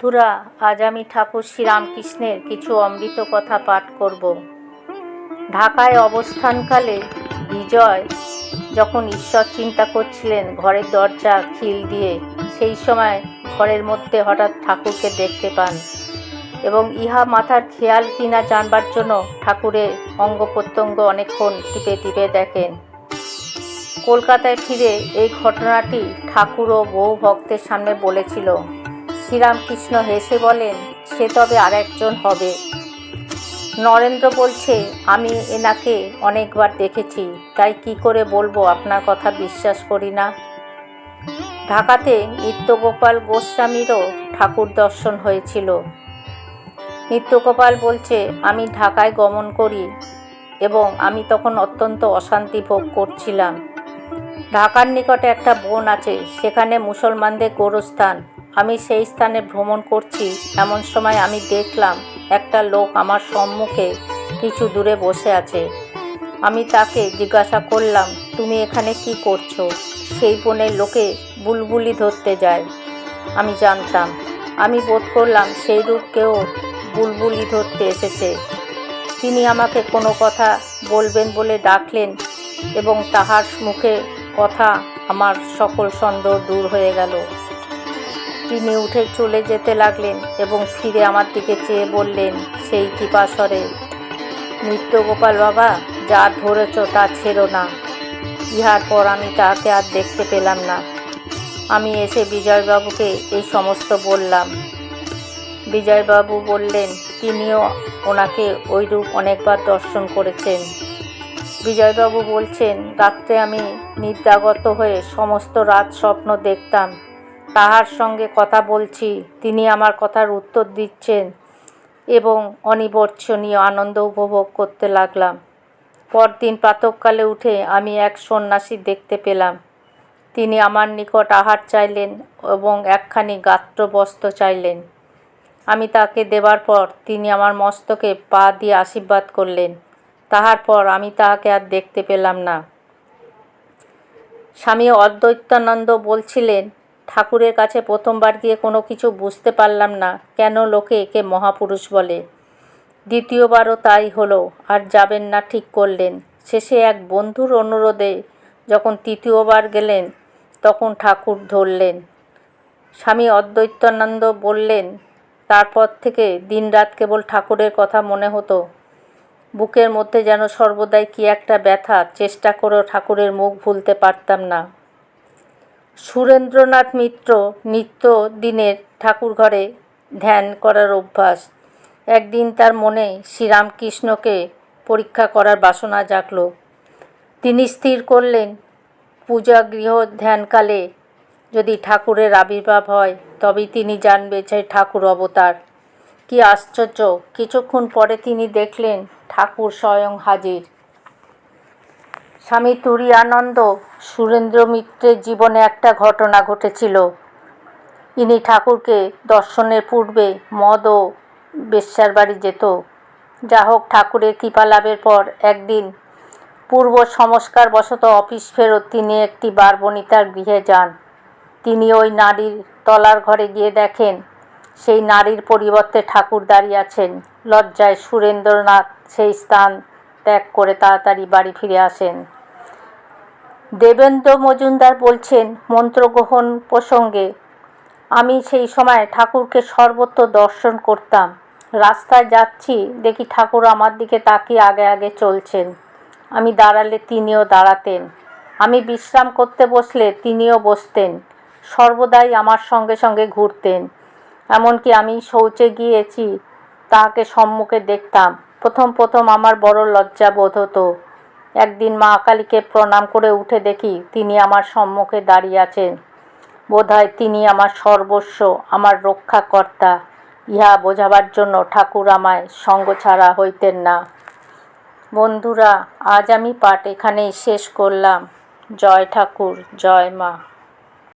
বন্ধুরা, আজ আমি ঠাকুর শ্রীরামকৃষ্ণের কিছু অমৃত কথা পাঠ করব। ঢাকায় অবস্থানকালে বিজয় যখন ঈশ্বর চিন্তা করছিলেন ঘরের দরজা খিল দিয়ে, সেই সময় ঘরের মধ্যে হঠাৎ ঠাকুরকে দেখতে পান এবং ইহা মাথার খেয়াল কিনা জানবার জন্য ঠাকুরের অঙ্গ প্রত্যঙ্গ অনেকক্ষণ টিপে টিপে দেখেন। কলকাতায় ফিরে এই ঘটনাটি ঠাকুর ও বহু ভক্তের সামনে বলেছিল। শ্রীরামকৃষ্ণ হেসে বলেন, সে তবে আর একজন হবে। নরেন্দ্র বলছে, আমি এনাকে অনেকবার দেখেছি, তাই কি করে বলব আপনার কথা বিশ্বাস করি না? ঢাকাতে নিত্যগোপাল গোস্বামীরও ঠাকুর দর্শন হয়েছিল। নিত্যগোপাল বলছে, আমি ঢাকায় গমন করি এবং আমি তখন অত্যন্ত অশান্তি ভোগ করছিলাম। ঢাকার নিকটে একটা বন আছে, সেখানে মুসলমানদের গোরস্থান। আমি সেই স্থানে ভ্রমণ করছি, এমন সময় আমি দেখলাম একটা লোক আমার সম্মুখে কিছু দূরে বসে আছে। আমি তাকে জিজ্ঞাসা করলাম, তুমি এখানে কি করছ? সেই বনের লোকে বুলবুলি ধরতে যায়। আমি জানতাম, আমি বোধ করলাম সেই রূপ কেউ বুলবুলি ধরতে এসেছে। তিনি আমাকে কোনো কথা বলবেন বলে ডাকলেন এবং তাহার মুখে কথা আমার সকল সন্দেহ দূর হয়ে গেল। তিনি উঠে চলে যেতে লাগলেন এবং ফিরে আমার দিকে চেয়ে বললেন, সেই কৃপাসরে নিত্যগোপাল বাবা, যা ধরেছ তা ছেড়ো না। ইহার পর আমি তাকে আর দেখতে পেলাম না। আমি এসে বিজয়বাবুকে এই সমস্ত বললাম। বিজয়বাবু বললেন, তিনিও ওনাকে ওইরূপ অনেকবার দর্শন করেছেন। বিজয়বাবু বলছেন, রাত্রে আমি নিদ্রাগত হয়ে সমস্ত রাত স্বপ্ন দেখতাম। তাহার সঙ্গে কথা বলছি, তিনি আমার কথার উত্তর দিচ্ছেন এবং অনিবর্চনীয় আনন্দ উপভোগ করতে লাগলাম। পরদিন প্রাতকালে উঠে আমি এক সন্ন্যাসী দেখতে পেলাম। তিনি আমার নিকট আহার চাইলেন এবং একখানি গাত্র বস্ত্র চাইলেন। আমি তাকে দেবার পর তিনি আমার মস্তকে পা দিয়ে আশীর্বাদ করলেন। তাহার পর আমি তাহাকে আর দেখতে পেলাম না। স্বামী অদ্বৈতানন্দ বলছিলেন ঠাকুরের কাছে প্রথমবার গিয়ে কোনো কিছু বুঝতে পারলাম না, কেন লোকে একে মহাপুরুষ বলে। দ্বিতীয়বারও তাই হলো, আর যাবেন না ঠিক করলেন। শেষে এক বন্ধুর অনুরোধে যখন তৃতীয়বার গেলেন, তখন ঠাকুর ধরলেন। স্বামী অদ্বৈতানন্দ বললেন, তারপর থেকে দিনরাত কেবল ঠাকুরের কথা মনে হতো। বুকের মধ্যে যেন সর্বদাই কি একটা ব্যথা, চেষ্টা করেও ঠাকুরের মুখ ভুলতে পারতাম না। সুরেন্দ্রনাথ মিত্র নিত্য দিনের ঠাকুর ঘরে ধ্যান করার অভ্যাস। একদিন তার মনে শ্রীরামকৃষ্ণকে পরীক্ষা করার বাসনা জাগল। তিনি স্থির করলেন, পূজা গৃহ ধ্যানকালে যদি ঠাকুরের আবির্ভাব হয়, তবেই তিনি জানবে যে ঠাকুর অবতার। কি আশ্চর্য। কিছুক্ষণ পরে তিনি দেখলেন ঠাকুর স্বয়ং হাজির। স্বামী তুরীয়ানন্দ সুরেন্দ্র মিত্রের জীবনে একটা ঘটনা ঘটেছিল। ইনি ঠাকুরকে দর্শনের পূর্বে মদ ও বেশ্যার বাড়ি যেত। যা হোক, ঠাকুরের কৃপা লাভের পর একদিন পূর্ব সংস্কার বশত অফিস ফেরত তিনি একটি বারবনিতার গৃহে যান। তিনি ওই নারীর তলার ঘরে গিয়ে দেখেন, সেই নারীর পরিবর্তে ঠাকুর দাঁড়িয়ে আছেন। লজ্জায় সুরেন্দ্রনাথ সেই স্থান ত্যাগ করে তাড়াতাড়ি বাড়ি ফিরে আসেন। দেবেন্দ্র মজুমদার বলছেন, মন্ত্রগ্রহণ প্রসঙ্গে, আমি সেই সময় ঠাকুরকে সর্বত্র দর্শন করতাম। রাস্তায় যাচ্ছি, দেখি ঠাকুর আমার দিকে তাকিয়ে আগে আগে চলছেন। আমি দাঁড়ালে তিনিও দাঁড়াতেন। আমি বিশ্রাম করতে বসলে তিনিও বসতেন। সর্বদাই আমার সঙ্গে সঙ্গে ঘুরতেন। এমনকি আমি শৌচে গিয়েছি, তাহাকে সম্মুখে দেখতাম। প্রথম প্রথম আমার বড় লজ্জা বোধ হতো। একদিন মা কালীকে প্রণাম করে উঠে দেখি তিনি আমার সম্মুখে দাঁড়িয়ে আছেন। বোধহয় তিনি আমার সর্বস্ব, আমার রক্ষাকর্তা। ইহা বোঝাবার জন্য ঠাকুর আমায় সঙ্গ ছাড়া হইতেন না। বন্ধুরা, আজ আমি পাঠ এখানেই শেষ করলাম। জয় ঠাকুর, জয় মা।